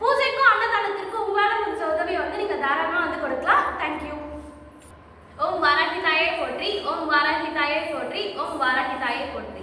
பூஜைக்கும் அன்னதானத்திற்கும் உங்களால முடிஞ்ச உதவியை வந்து நீங்க தாராளமா வந்து கொடுக்கலாம். தேங்க்யூ ஓம் வாராகி தாயே போற்றி ஓம் வாராகி தாயே போற்றி ஓம் வாராகி தாயே போற்றி.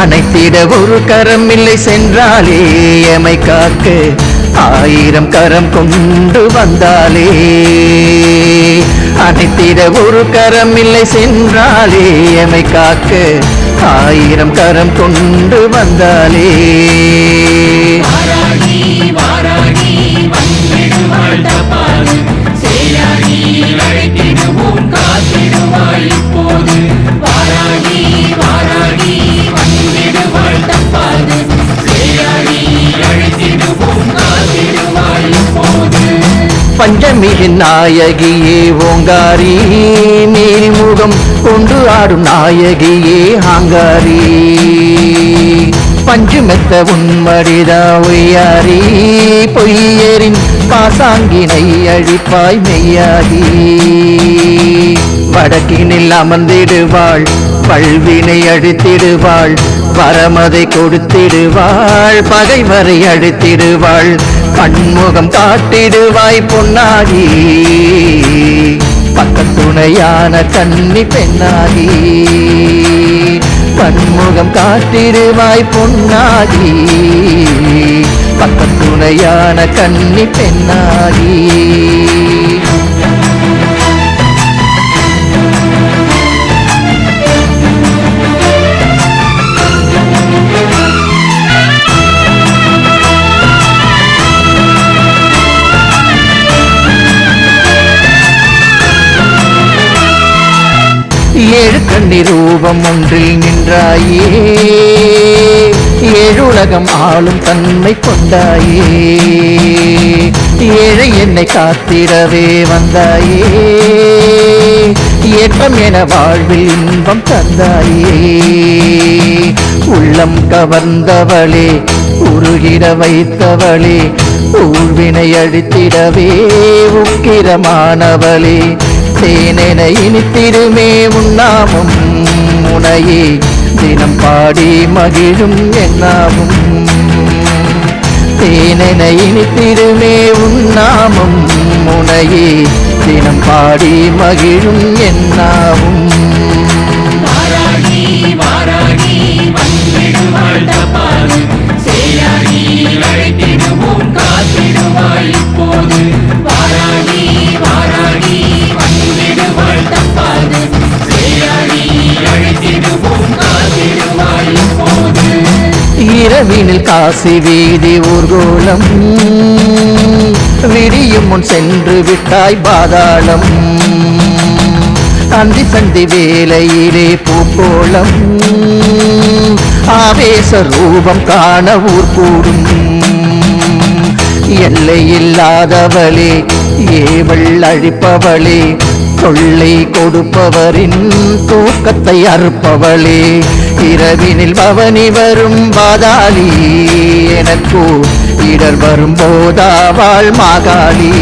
அனைத்திட ஒரு கரம் இல்லை சென்றாலே எமை காக்க ஆயிரம் கரம் கொண்டு வந்தாலே. அனைத்திட ஒரு கரம் இல்லை சென்றாலே எமை காக்க ஆயிரம் கரம் கொண்டு வந்தாலே. வாராகி வாராகி வந்திடுவாள் தப்பாது சேயாகி அழைத்திடுவோம் காத்திடுவாள் இப்போது. வாராகி வாராகி பஞ்சமியின் நாயகியே ஓங்காரி நீர்முகம் கொண்டு ஆடும் நாயகியே ஆங்காரி. பஞ்சுமெத்த உன்மடிதா ஒய்யாரி பொய்யரின் பாசாங்கினை அழிப்பாய் மெய்யாதி வடக்கினில் அமர்ந்திடுவாள் பல்வினை அழித்திடுவாள் வரமதை கொடுத்திடுவாள் பகைவரை அழித்திடுவாள் கண்முகம் காட்டிடுவாய் பொன்னாகி. பக்கத்துணையான கன்னி பெண்ணாகி. கண்முகம் காட்டிடுவாய் பொன்னாகி. பக்கத்துணையான கன்னி பெண்ணாகி. ஏழு கண்ணி ரூபம் ஒன்றில் நின்றாயே. ஏழுலகம் ஆளும் தன்மை கொண்டாயே. ஏழை என்னை காத்திடவே வந்தாயே. ஏற்றம் என வாழ்வில் இன்பம் தந்தாயே. உள்ளம் கவர்ந்தவளே உருகிட வைத்தவளே ஊழ்வினை அழித்திடவே உக்கிரமானவளே. தேனென இனித்திருமே உண்ணாமும். முனையே தினம் பாடி மகிழும் என்னாமும் தேனென இனித்திருமே உண்ணாமும். முனையே தினம் பாடி மகிழும் என்னாமும் காத்திடுவாய் இப்போது. வாராகி வாராகி. இரவினில் காசி வீதி ஊர்கோலம். விடியும் முன் சென்று விட்டாய் பாதாளம். அந்தி சந்தி வேலையிலே பூக்கோளம். ஆவேச ரூபம் காண ஊர் கூடும். எல்லை இல்லாதவளே ஏவள் அழிப்பவளே தொல்லை கொடுப்பவரின் தூக்கத்தை அறுப்பவளே இரவினில் பவனி வரும் பாதாளி எனக்கு இடர் வரும் போதாவாள் மாகாளி.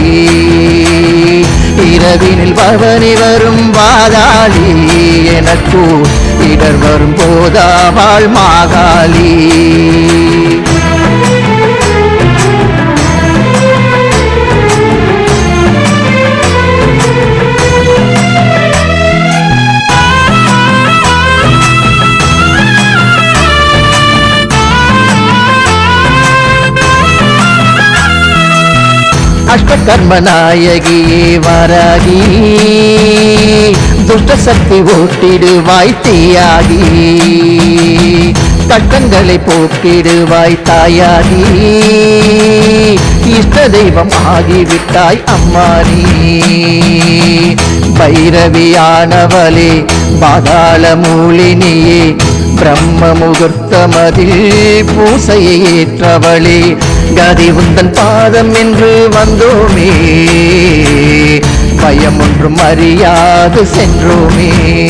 இரவினில் பவனி வரும் பாதாளி எனக்கு இடர் வரும் போதாவாள் மாகாளி. அஷ்டகர்ம நாயகியே வாராகி துஷ்ட சக்தி ஓட்டிடுவாய் தீயாகி கட்டங்களை போக்கிடுவாய் தாயாகி இஷ்ட தெய்வம் ஆகிவிட்டாய் அம்மா பைரவியானவளே பாதாள மூலினியே பிரம்ம முகூர்த்தமதில் பூசையை ஏற்றவளே கதி உந்தன் பாதம் என்று வந்தோமே. பயம் ஒன்றும் அறியாது சென்றோமே.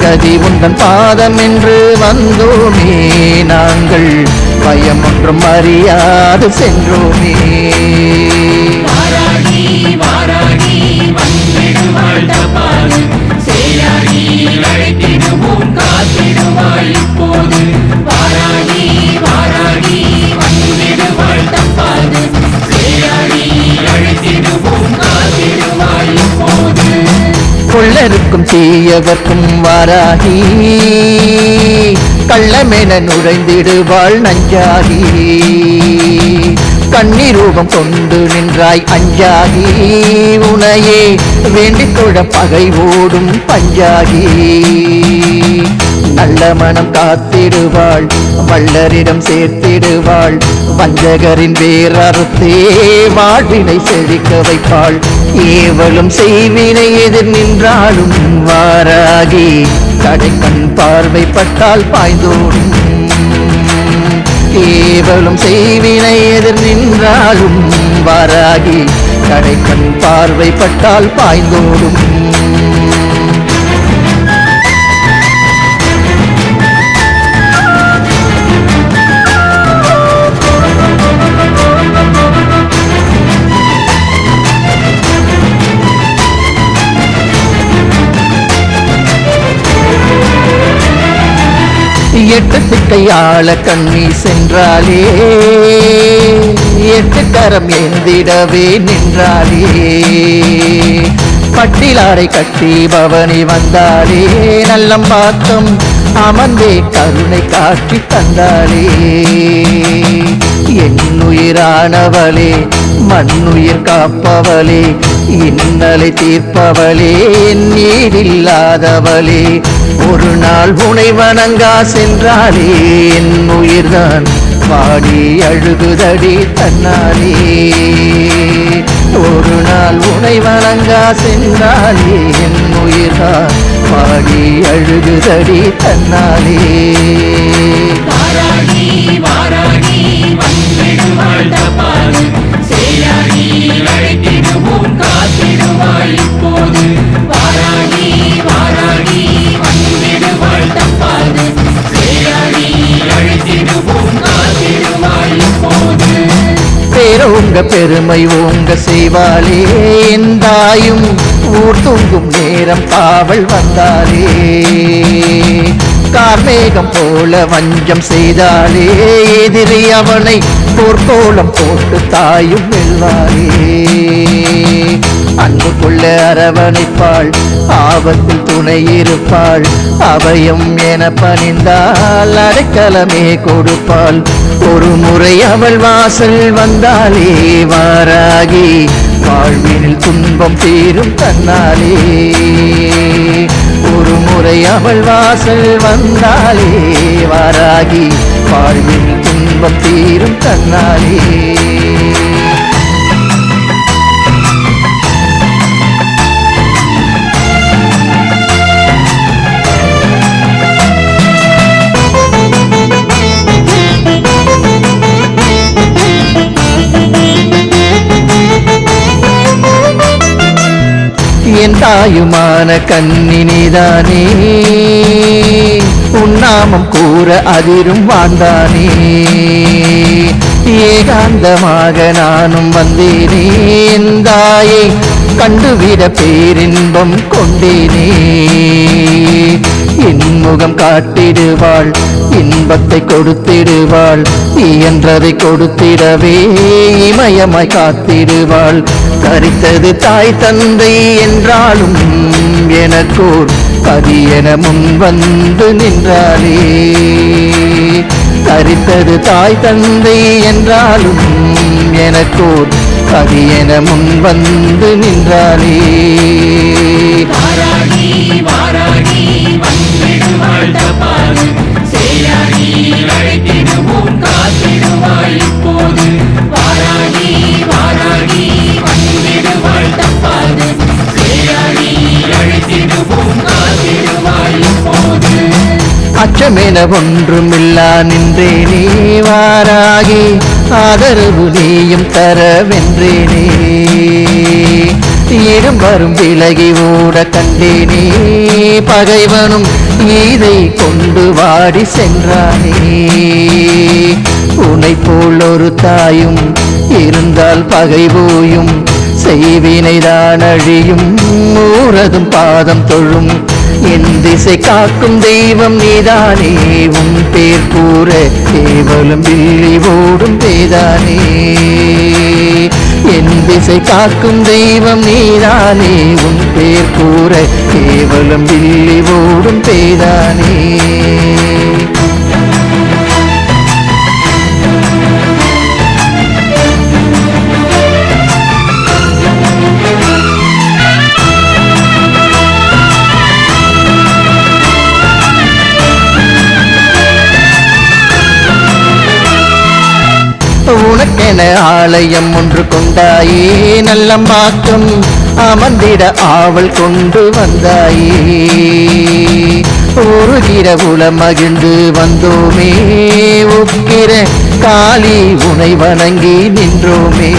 கதி உந்தன் பாதம் என்று வந்தோமே. நாங்கள் பயம் ஒன்றும் அறியாது சென்றோமே. காத்திடுவாள் இப்போது. வாராகி வாராகி கள்ளருக்கும் தீயவர்க்கும் வாராகி. கள்ளமென நுழைந்திடுவாள் நஞ்சாகி. கண்ணீரூபம் கொண்டு நின்றாய் அஞ்சாகி. உனையே வேண்டிக் கொள்ள பகை ஓடும் பஞ்சாகி. நல்ல மனம் காத்திடுவாள் வல்லரிடம் சேர்த்திடுவாள் வஞ்சகரின் வேறறுத்தே வாழ்வினை செழிக்க வைப்பாள். ஏவலும் செய்வினை எதிர் நின்றாலும் வாராகி கடைக்கண் பார்வைப்பட்டால் பாய்ந்தோடும். கேவலம் செய்வினை எதிர் நின்றாலும் வாராகி கடைக்கண் பார்வைப்பட்டால் பாய்ந்தோடும். எட்டு திக்கையாள கண்ணி சென்றாலே எட்டு கரம் எந்திடவே நின்றாலே. பட்டிலாரை கட்டி பவனி வந்தாலே நல்லம் பார்த்தம் அமர்ந்தே கருணை காட்சி தந்தாளே என்னுயிரானவளே மண்ணுயிர் காப்பவளே இன்னலை தீர்ப்பவளே நீரில்லாதவளே ஒரு நாள் உனை வணங்கா சென்றாலே என் உயிர்தான் பாடி அழுகுதடி தன்னாலே ஒரு நாள் உனை வணங்கா சென்றாலே என் உயிர்தான் பாடி அழுகுதடி தன்னாலே வாராகி வாராகி வந்திடுவாள் தப்பாது. சேயாகி அழைத்திடுவோம் காத்திடுவாள் பேரோங்க பெருமை உங்க செய்வாளே. எந்தாயும் ஊர் தூங்கும் நேரம் காவல் வந்தாலே கார்மேகம் போல வஞ்சம் செய்தாலே எதிரி அவனை போர்க்கோளம் போட்டு தாயும் வெல்வாரே அன்பு கொள்ள அரவணைப்பாள் ஆபத்தில் துணை இருப்பாள் அபயம் என பணிந்தால் அடைக்கலமே கொடுப்பாள். ஒரு முறை அவள் வாசல் வந்தாலே வாராகி வாழ்வினில் துன்பம் தீரும் தன்னாலே ஒரு முறை அவள் வாசல் வந்தாலே வாராகி வாழ்வில் துன்பம் தீரும் தன்னாலே. தாயுமான கண்ணினிதானே. உன்னாமம் கூற அதிரும் வாழ்ந்தானே. ஏகாந்தமாக நானும் வந்தேனே. தாயை கண்டுவிட பேரின்பம் கொண்டேனே. என் முகம் காட்டிடுவாள் இன்பத்தை கொடுத்திடுவாள். இயன்றதை கொடுத்திடவே இமயமாய் காத்திடுவாள். தரித்தது தாய் தந்தை என்றாலும் எனக்கோர் கரியென முன் வந்து நின்றாளே. தரித்தது தாய் தந்தை என்றாலும் எனக்கோர் கரியென முன் வந்து நின்றாளே. வாராகி வாராகி வந்திடுவாள் தப்பாது ஒன்றுமில்லா நின்றேனே வாராகி. ஆதரவு நீயும் தர வென்றேனே இடம் வரும் விலகி ஓட கண்டேனே. பகைவனும் இதை கொண்டு வாடி சென்றானே. உனை போல் ஒரு தாயும் இருந்தால் பகை போயும். செய்வினைதான் அழியும். ஊரதும் பாதம் தொழும் என் திசை காக்கும் தெய்வம் நீதானே. உன் பேர் கூற கேவலம் வில்லி ஓடும் பேதானே. என் திசை காக்கும் தெய்வம் நீதானே. உன் பேர் கூற கேவலம் வில்லி ஓடும் பேதானே. உனக்கென ஆலயம் ஒன்று கொண்டாயே நல்ல மாற்றம் அமர்ந்திட ஆவல் கொண்டு வந்தாயே. ஒரு இரவுல மகிழ்ந்து வந்தோமே உக்கிற காளி உனை வணங்கி நின்றோமே.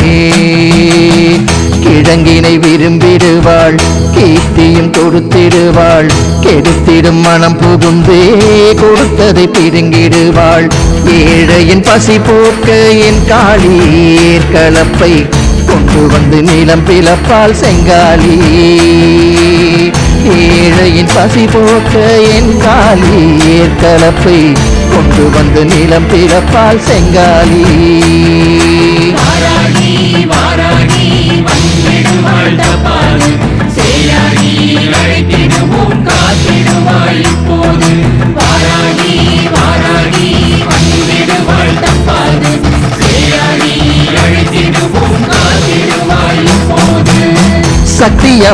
கிழங்கினை விரும்பிடுவாள் கீர்த்தியும் கொடுத்திடுவாள் கெடுத்திடும் மனம் புகுந்தே கொடுத்ததை பிடுங்கிடுவாள். ஏழையின் பசி போக்க என் காளி ஏற்களப்பை கொண்டு வந்து நிலம் பிளப்பால் செங்காலி ஏழையின் பசி போக்க என் காளி ஏற்களப்பை கொண்டு வந்து நிலம் பிளப்பால் செங்காலி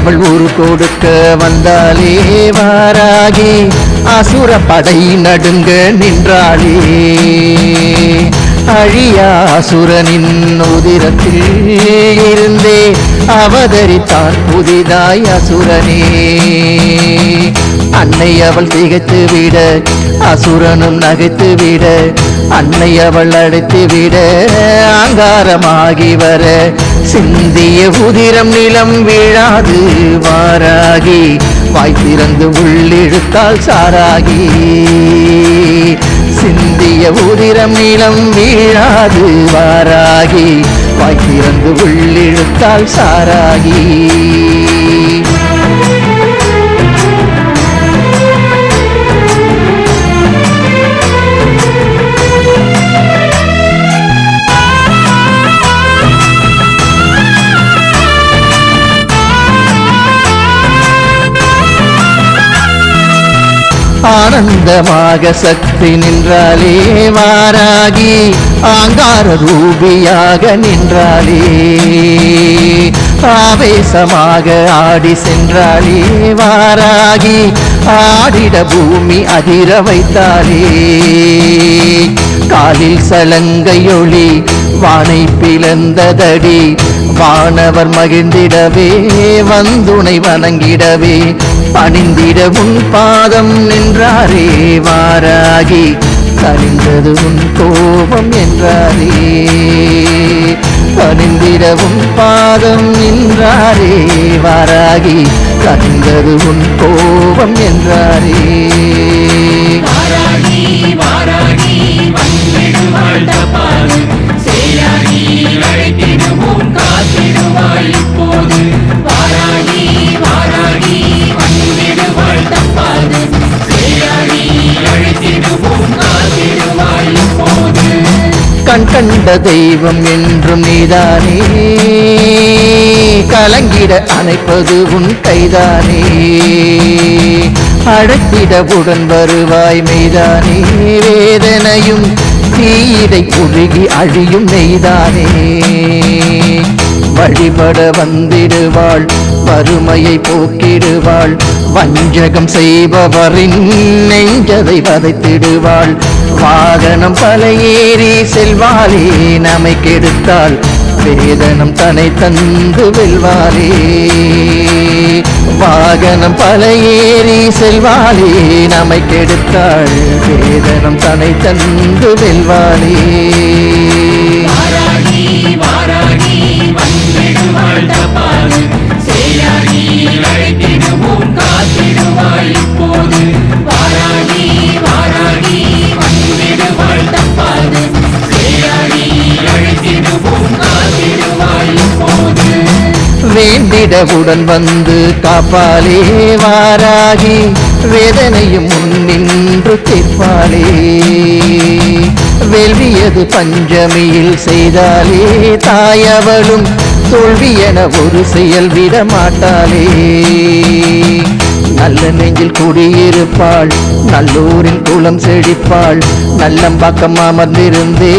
தமிழ் அவள் ஊரு கொடுக்க வந்தாலே வாராகி. அசுர படை நடுங்க நின்றாளே. அழியா அசுரனின் உதிரத்தில் இருந்தே அவதரித்தான் புதிதாய் அசுரனே. அன்னை அவள் திகைத்து விட அசுரனும் நகைத்து விட அன்னை அவள் அடைத்து விட ஆங்காரமாகி வர சிந்திய உதிரம் நிலம் வீழாது வாராகி வாய் திறந்து உள்ளிழுத்தால் சாராகி. சிந்திய உதிரம் நிலம் வீழாது வாராகி வாய் திறந்து உள்ளிழுத்தால் சாராகி. ஆனந்தமாக சக்தி நின்றாலே வாராகி ஆங்கார ரூபியாக நின்றாலே. ஆவேசமாக ஆடி சென்றாலே வாராகி ஆடிட பூமி அதிர வைத்தாலே. காலில் சலங்கையொளி வானை பிளந்ததடி வானவர் மகிழ்ந்திடவே வந்துனை வணங்கிடவே பணிந்திட உன் பாதம் நின்றாரே வாராகி கனிந்தது உன் கோபம் என்றாரே. பணிந்திட பாதம் நின்றாரே வாராகி கனிந்தது உன் கோபம் என்றாரே. கொண்ட தெய்வம் என்றும் நீதானே. கலங்கிட அணைப்பது உன் கைதானே. அழைத்திட உடன் வருவாய் மெய்தானே. வேதனையும் தீயிடை உருகி அழியும் நெய்தானே வழிபட வந்திடுவாள் வறுமையை போக்கிடுவாள். வஞ்சகம் செய்பவரின் நெஞ்சதை வதைத்திடுவாள். வாகனம் தலையேறி செல்வாளே நம்மை கெடுத்தாள். வேதனம் தனை தந்து வெல்வாளே. வாகனம் பல ஏறி செல்வாளே நம்மை கெடுத்தாள். வேதனம் தனை தந்து வெல்வாளே. வாராகி வாராகி வந்திடுவாள் தப்பாது. வேண்டிடவுடன் வந்து காப்பாளே வாராகி. வேதனையும் முன்னின்று தீர்ப்பாளே. வேள்வியது பஞ்சமியில் செய்தாலே தாயவளும் தோல்வி என ஒரு செயல் விட மாட்டாளே நல்ல நெஞ்சில் குடியிருப்பாள் நல்லூரின் குளம் செழிப்பாள் நல்லம்பாக்கம் அமர்ந்திருந்தே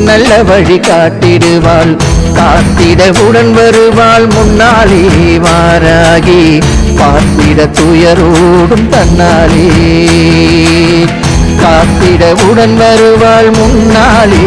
நல்ல வழி காட்டிடுவாள். காத்திடவுடன் வருவாள் முன்னாளே வாராகி பார்த்திட துயரோடும் தன்னாலே. காத்திட உடன் வருவாள் முன்னாளே